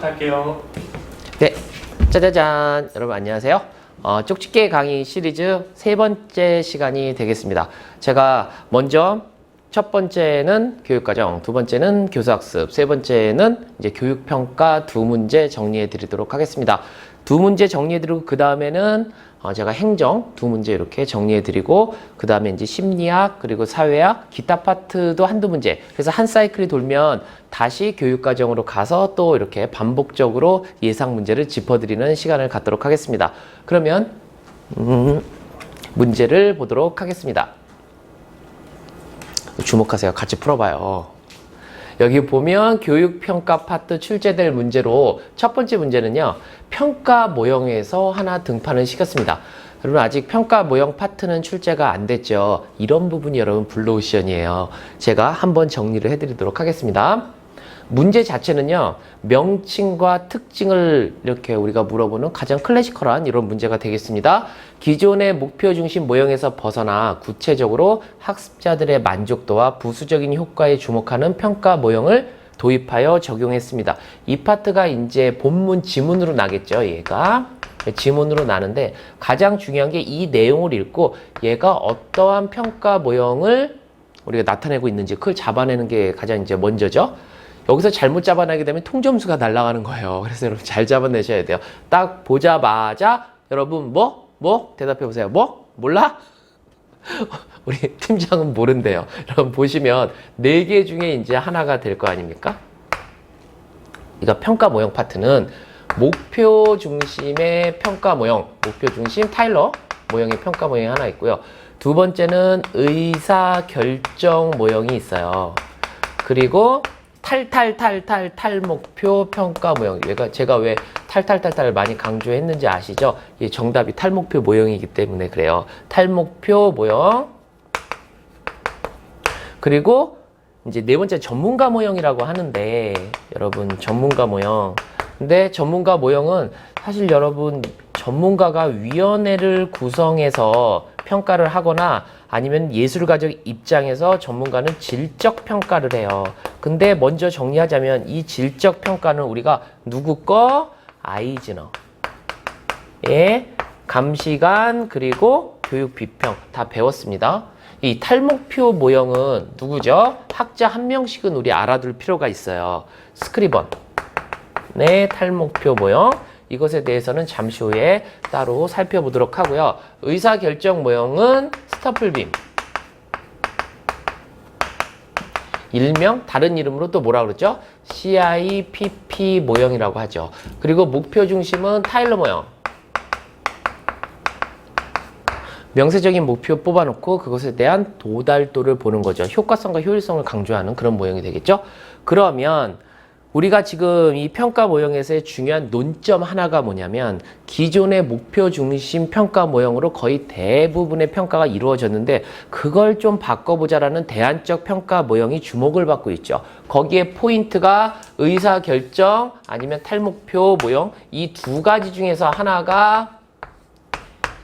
시작할게요. 네, 짜자잔. 여러분 안녕하세요. 어, 쪽집게 강의 시리즈 세 번째 시간이 되겠습니다. 제가 먼저 첫 번째는 교육과정, 두 번째는 교수학습, 세 번째는 이제 교육평가 두 문제 정리해 드리도록 하겠습니다. 두 문제 정리해 드리고 그 다음에는 어, 제가 행정 두 문제 이렇게 정리해 드리고 그 다음에 이제 심리학 그리고 사회학 기타 파트도 한두 문제 그래서 한 사이클이 돌면 다시 교육과정으로 가서 또 이렇게 반복적으로 예상 문제를 짚어드리는 시간을 갖도록 하겠습니다. 그러면 음, 문제를 보도록 하겠습니다. 주목하세요. 같이 풀어봐요. 여기 보면 교육평가 파트 출제될 문제로 첫 번째 문제는요. 평가 모형에서 하나 등판을 시켰습니다. 여러분 아직 평가 모형 파트는 출제가 안 됐죠. 이런 부분이 여러분 블루오션이에요. 제가 한번 정리를 해드리도록 하겠습니다. 문제 자체는요, 명칭과 특징을 이렇게 우리가 물어보는 가장 클래시컬한 이런 문제가 되겠습니다. 기존의 목표 중심 모형에서 벗어나 구체적으로 학습자들의 만족도와 부수적인 효과에 주목하는 평가 모형을 도입하여 적용했습니다. 이 파트가 이제 본문 지문으로 나겠죠, 얘가. 지문으로 나는데 가장 중요한 게 이 내용을 읽고 얘가 어떠한 평가 모형을 우리가 나타내고 있는지 그걸 잡아내는 게 가장 이제 먼저죠. 여기서 잘못 잡아내게 되면 통점수가 날아가는 거예요. 그래서 여러분 잘 잡아내셔야 돼요. 딱 보자마자 여러분 뭐? 뭐? 대답해 보세요. 뭐? 몰라? 우리 팀장은 모른대요. 여러분 보시면 네 개 중에 이제 하나가 될 거 아닙니까? 이거 평가 모형 파트는 목표 중심의 평가 모형, 목표 중심 타일러 모형의 평가 모형이 하나 있고요. 두 번째는 의사 결정 모형이 있어요. 그리고 탈탈탈탈 탈 목표 평가 모형. 얘가 제가 왜 탈탈탈탈 많이 강조했는지 아시죠? 이 정답이 탈목표 모형이기 때문에 그래요. 탈목표 모형. 그리고 이제 네 번째 전문가 모형이라고 하는데 여러분 전문가 모형. 근데 전문가 모형은 사실 여러분 전문가가 위원회를 구성해서 평가를 하거나 아니면 예술가적 입장에서 전문가는 질적 평가를 해요. 근데 먼저 정리하자면 이 질적 평가는 우리가 누구 거? 아이즈너의 감시관 그리고 교육 비평 다 배웠습니다. 이 탈목표 모형은 누구죠? 학자 한 명씩은 우리 알아둘 필요가 있어요. 스크리번. 네, 탈목표 모형. 이것에 대해서는 잠시 후에 따로 살펴보도록 하고요. 의사결정 모형은 스타플빔. 일명 다른 이름으로 또 뭐라 그러죠? CIPP 모형이라고 하죠. 그리고 목표 중심은 타일러 모형. 명세적인 목표 뽑아놓고 그것에 대한 도달도를 보는 거죠. 효과성과 효율성을 강조하는 그런 모형이 되겠죠. 그러면 우리가 지금 이 평가 모형에서의 중요한 논점 하나가 뭐냐면 기존의 목표 중심 평가 모형으로 거의 대부분의 평가가 이루어졌는데 그걸 좀 바꿔보자라는 대안적 평가 모형이 주목을 받고 있죠. 거기에 포인트가 의사 결정 아니면 탈목표 모형 이 두 가지 중에서 하나가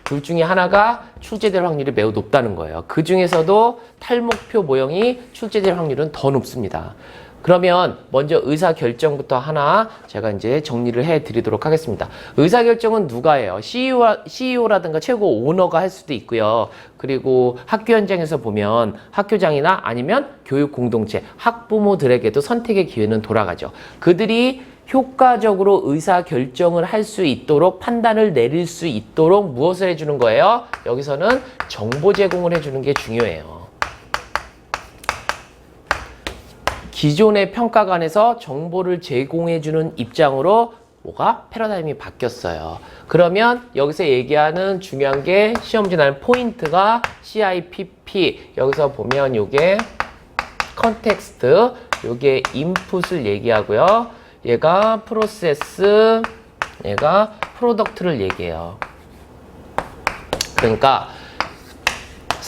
둘 중에 하나가 출제될 확률이 매우 높다는 거예요. 그 중에서도 탈목표 모형이 출제될 확률은 더 높습니다. 그러면 먼저 의사결정부터 하나 제가 이제 정리를 해 드리도록 하겠습니다. 의사결정은 누가 해요? CEO, CEO라든가 최고 오너가 할 수도 있고요. 그리고 학교 현장에서 보면 학교장이나 아니면 교육 공동체, 학부모들에게도 선택의 기회는 돌아가죠. 그들이 효과적으로 의사 결정을 할 수 있도록 판단을 내릴 수 있도록 무엇을 해주는 거예요? 여기서는 정보 제공을 해주는 게 중요해요. 기존의 평가관에서 정보를 제공해주는 입장으로 뭐가 패러다임이 바뀌었어요. 그러면 여기서 얘기하는 중요한 게 시험 지난 포인트가 CIPP 여기서 보면 요게 컨텍스트 요게 인풋을 얘기하고요. 얘가 프로세스 얘가 프로덕트를 얘기해요. 그러니까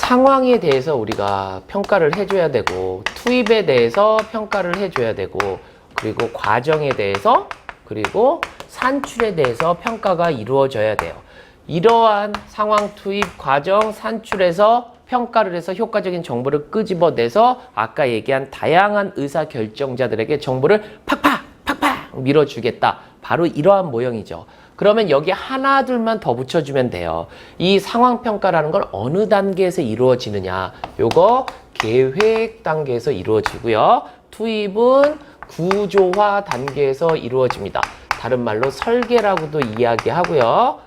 상황에 대해서 우리가 평가를 해줘야 되고 투입에 대해서 평가를 해줘야 되고 그리고 과정에 대해서 그리고 산출에 대해서 평가가 이루어져야 돼요. 이러한 상황 투입 과정 산출에서 평가를 해서 효과적인 정보를 끄집어내서 아까 얘기한 다양한 의사 결정자들에게 정보를 팍팍 팍팍 밀어주겠다. 바로 이러한 모형이죠. 그러면 여기 하나 둘만 더 붙여주면 돼요. 이 상황평가라는 걸 어느 단계에서 이루어지느냐. 요거 계획 단계에서 이루어지고요. 투입은 구조화 단계에서 이루어집니다. 다른 말로 설계라고도 이야기하고요.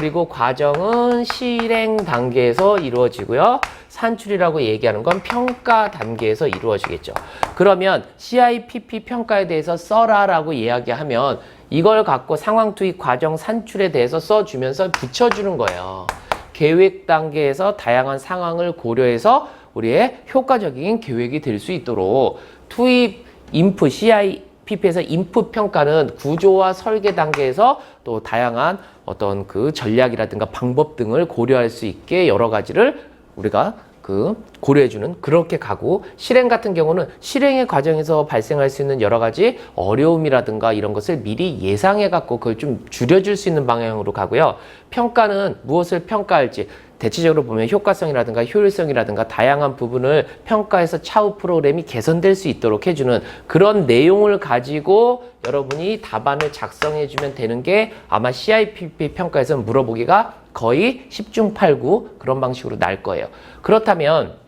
그리고 과정은 실행 단계에서 이루어지고요. 산출이라고 얘기하는 건 평가 단계에서 이루어지겠죠. 그러면 CIPP 평가에 대해서 써라라고 이야기하면 이걸 갖고 상황 투입 과정 산출에 대해서 써주면서 붙여주는 거예요. 계획 단계에서 다양한 상황을 고려해서 우리의 효과적인 계획이 될 수 있도록 투입 인풋 CIPP에서 인풋 평가는 구조와 설계 단계에서 또 다양한 어떤 그 전략이라든가 방법 등을 고려할 수 있게 여러 가지를 우리가 그 고려해주는 그렇게 가고 실행 같은 경우는 실행의 과정에서 발생할 수 있는 여러 가지 어려움이라든가 이런 것을 미리 예상해 갖고 그걸 좀 줄여줄 수 있는 방향으로 가고요. 평가는 무엇을 평가할지 대체적으로 보면 효과성이라든가 효율성이라든가 다양한 부분을 평가해서 차후 프로그램이 개선될 수 있도록 해주는 그런 내용을 가지고 여러분이 답안을 작성해 주면 되는 게 아마 CIPP 평가에서 물어보기가 거의 10중 8구 그런 방식으로 날 거예요. 그렇다면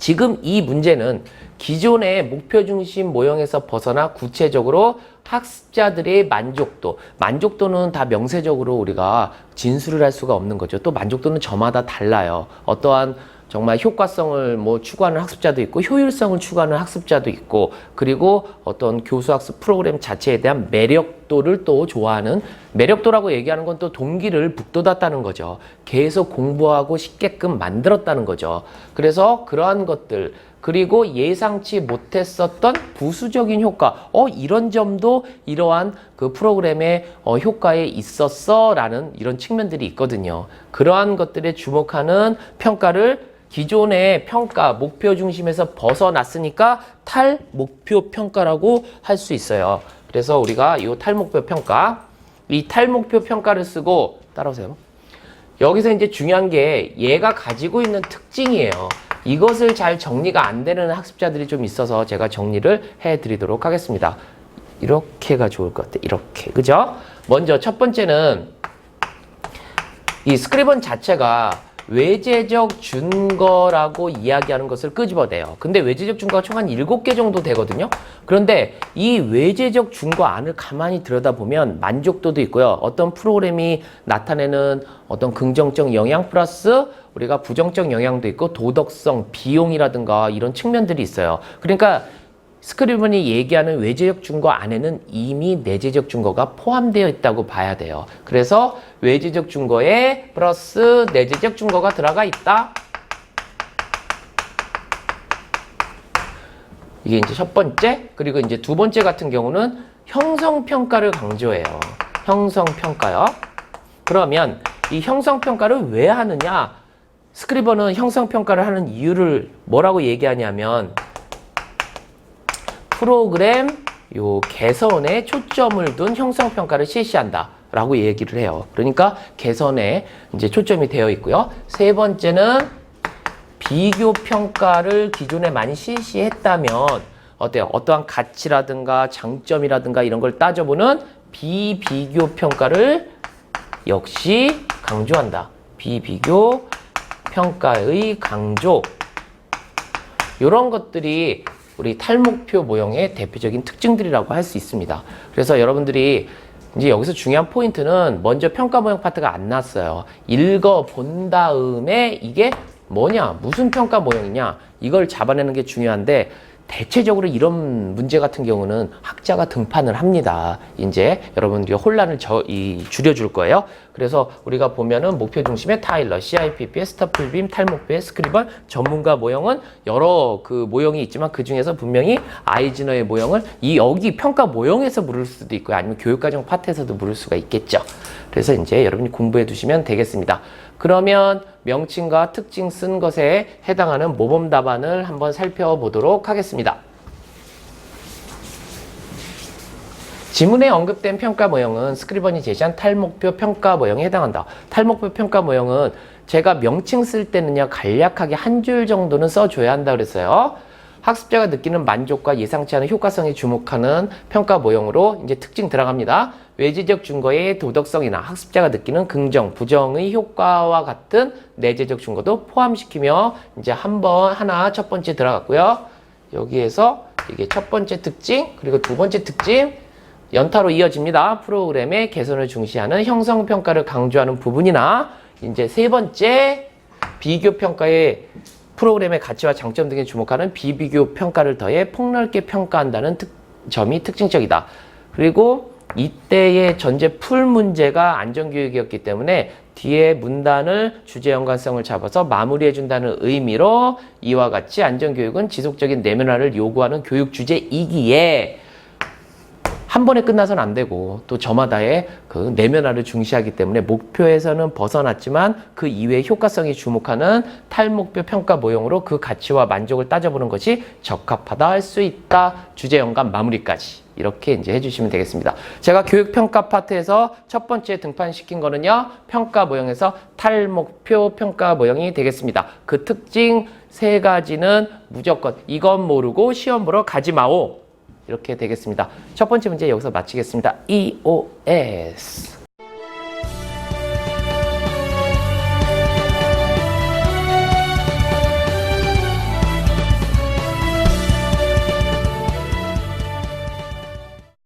지금 이 문제는 기존의 목표 중심 모형에서 벗어나 구체적으로 학습자들의 만족도, 만족도는 다 명세적으로 우리가 진술을 할 수가 없는 거죠. 또 만족도는 저마다 달라요. 어떠한 정말 효과성을 뭐 추구하는 학습자도 있고 효율성을 추구하는 학습자도 있고 그리고 어떤 교수 학습 프로그램 자체에 대한 매력도를 또 좋아하는 매력도라고 얘기하는 건 또 동기를 북돋았다는 거죠. 계속 공부하고 싶게끔 만들었다는 거죠. 그래서 그러한 것들 그리고 예상치 못했었던 부수적인 효과, 어, 이런 점도 이러한 그 프로그램의 어, 효과에 있었어 라는 이런 측면들이 있거든요. 그러한 것들에 주목하는 평가를 기존의 평가, 목표 중심에서 벗어났으니까 탈목표 평가라고 할 수 있어요. 그래서 우리가 이 탈목표 평가, 이 탈목표 평가를 쓰고, 따라오세요. 여기서 이제 중요한 게 얘가 가지고 있는 특징이에요. 이것을 잘 정리가 안 되는 학습자들이 좀 있어서 제가 정리를 해 드리도록 하겠습니다. 이렇게가 좋을 것 같아요. 이렇게. 그죠? 먼저 첫 번째는 이 스크리번 자체가 외제적 준거라고 이야기하는 것을 끄집어내요. 근데 외제적 준거가 총 한 7개 정도 되거든요. 그런데 이 외제적 준거 안을 가만히 들여다보면 만족도도 있고요. 어떤 프로그램이 나타내는 어떤 긍정적 영향 플러스 우리가 부정적 영향도 있고 도덕성, 비용이라든가 이런 측면들이 있어요. 그러니까 스크리븐이 얘기하는 외제적 준거 안에는 이미 내재적 준거가 포함되어 있다고 봐야 돼요. 그래서 외제적 준거에 플러스 내재적 준거가 들어가 있다. 이게 이제 첫 번째. 그리고 이제 두 번째 같은 경우는 형성평가를 강조해요. 형성평가요. 그러면 이 형성평가를 왜 하느냐? 스크리버는 형성평가를 하는 이유를 뭐라고 얘기하냐면 프로그램 요 개선에 초점을 둔 형성 평가를 실시한다. 라고 얘기를 해요. 그러니까 개선에 이제 초점이 되어 있고요. 세 번째는 비교 평가를 기존에 많이 실시했다면 어때요? 어떠한 가치라든가 장점이라든가 이런 걸 따져보는 비비교 평가를 역시 강조한다. 비비교 평가의 강조. 이런 것들이 우리 탈목표 모형의 대표적인 특징들이라고 할 수 있습니다. 그래서 여러분들이 이제 여기서 중요한 포인트는 먼저 평가 모형 파트가 안 났어요. 읽어 본 다음에 이게 뭐냐, 무슨 평가 모형이냐, 이걸 잡아내는 게 중요한데 대체적으로 이런 문제 같은 경우는 학자가 등판을 합니다. 이제 여러분들이 혼란을 저, 이, 줄여줄 거예요. 그래서 우리가 보면은 목표 중심의 타일러, CIPP, 스타플빔, 탈목표의 스크리번, 전문가 모형은 여러 그 모형이 있지만 그 중에서 분명히 아이즈너의 모형을 이 여기 평가 모형에서 물을 수도 있고요. 아니면 교육과정 파트에서도 물을 수가 있겠죠. 그래서 이제 여러분이 공부해 두시면 되겠습니다. 그러면 명칭과 특징 쓴 것에 해당하는 모범 답안을 한번 살펴보도록 하겠습니다. 지문에 언급된 평가 모형은 스크리번이 제시한 탈목표 평가 모형에 해당한다. 탈목표 평가 모형은 제가 명칭 쓸 때는요 간략하게 한 줄 정도는 써줘야 한다 그랬어요. 학습자가 느끼는 만족과 예상치 않은 효과성에 주목하는 평가 모형으로 이제 특징 들어갑니다. 외재적 증거의 도덕성이나 학습자가 느끼는 긍정, 부정의 효과와 같은 내재적 증거도 포함시키며 이제 한 번 하나 첫 번째 들어갔고요. 여기에서 이게 첫 번째 특징 그리고 두 번째 특징 연타로 이어집니다. 프로그램의 개선을 중시하는 형성 평가를 강조하는 부분이나 이제 세 번째 비교 평가의 프로그램의 가치와 장점 등에 주목하는 비비교 평가를 더해 폭넓게 평가한다는 특, 점이 특징적이다. 그리고 이때의 전제 풀 문제가 안전교육이었기 때문에 뒤에 문단을 주제 연관성을 잡아서 마무리해 준다는 의미로 이와 같이 안전교육은 지속적인 내면화를 요구하는 교육 주제이기에 한 번에 끝나서는 안 되고 또 저마다의 그 내면화를 중시하기 때문에 목표에서는 벗어났지만 그 이외의 효과성이 주목하는 탈목표 평가 모형으로 그 가치와 만족을 따져보는 것이 적합하다 할 수 있다 주제 연관 마무리까지 이렇게 이제 해주시면 되겠습니다. 제가 교육 평가 파트에서 첫 번째 등판시킨 거는요 평가 모형에서 탈목표 평가 모형이 되겠습니다. 그 특징 세 가지는 무조건 이건 모르고 시험 보러 가지 마오. 이렇게 되겠습니다. 첫 번째 문제 여기서 마치겠습니다. EOS.